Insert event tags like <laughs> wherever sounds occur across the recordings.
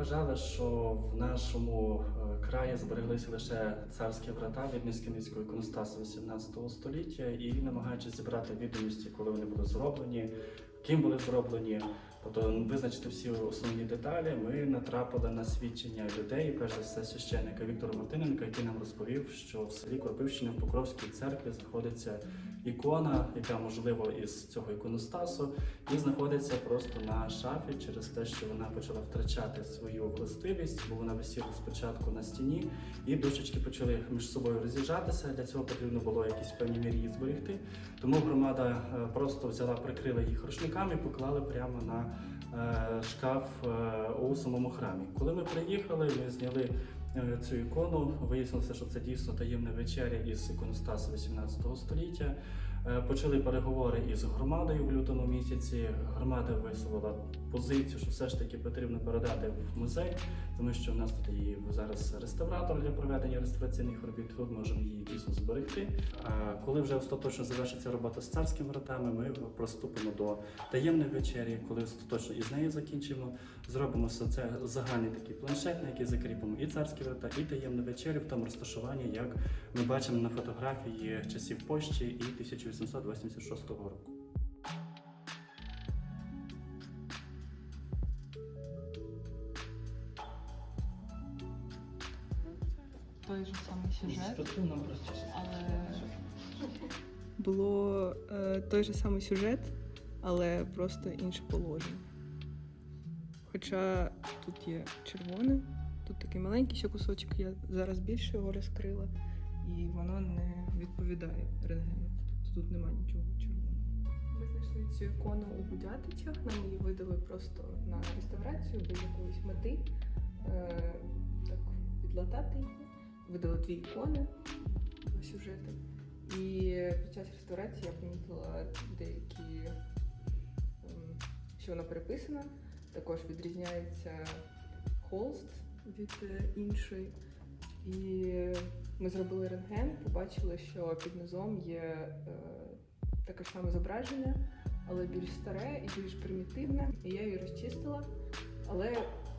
вважали, що в нашому е, краї збереглися лише царські врата від Низькиницького іконостасу 18 століття і намагаючись зібрати відомості, коли вони були зроблені, ким були зроблені, тобто визначити всі основні деталі, ми натрапили на свідчення людей, перш за все священника Віктора Мартиненка, який нам розповів, що в селі Кропивщини в Покровській церкві знаходиться ікона, яка можливо із цього іконостасу, і знаходиться просто на шафі через те, що вона почала втрачати свою властивість, бо вона висіла спочатку на стіні, і дощечки почали між собою роз'їжджатися. Для цього потрібно було якісь певні мірі зберегти. Тому громада е, просто взяла, прикрила їх рушниками поклали прямо на е, шкаф е, у самому храмі. Коли ми приїхали, ми зняли цю ікону. Вияснилося, що це дійсно таємна вечеря із іконостасу 18 століття. Е, Почали переговори із громадою в лютому місяці. Громада висловила позицію, що все ж таки потрібно передати в музей, тому що в нас тут є зараз реставратор для проведення реставраційних робіт. Тут можемо її дійсно зберегти. А коли вже остаточно завершиться робота з царськими вратами, ми приступимо до таємної вечері. Коли остаточно із нею закінчимо, зробимо все це загальний такий планшет, на який закріпимо і царські врата, і таємну вечерю в тому розташуванні, як ми бачимо на фотографії часів Польщі і 1886 року. Той же самий сюжет, але Було е, той же самий сюжет, але просто інше положення. Хоча тут є червоне, тут такий маленький ще кусочок, я зараз більше його розкрила, і воно не відповідає рентгену. Тобто тут немає нічого червоного. Ми знайшли цю ікону у Будятичах, нам її видали просто на реставрацію без якоїсь мети. Е, так, відлатати її. Видали дві ікони сюжети. І під час реставрації я помітила деякі, що вона переписана. Також відрізняється холст від іншої. І ми зробили рентген, побачили, що під низом є е, таке ж саме зображення, але більш старе і більш примітивне. І я її розчистила, але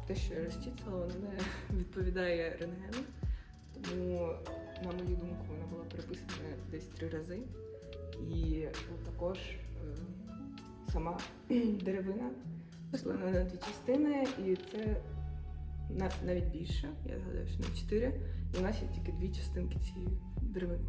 те, що я розчистила, воно <laughs> не відповідає рентгену. Тому, на мою думку, вона була переписана десь три рази. І також е, сама <clears throat> деревина розділена на дві частини, і це на- навіть більше. Я згадаю, що не чотири. І у нас є тільки дві частинки цієї деревини.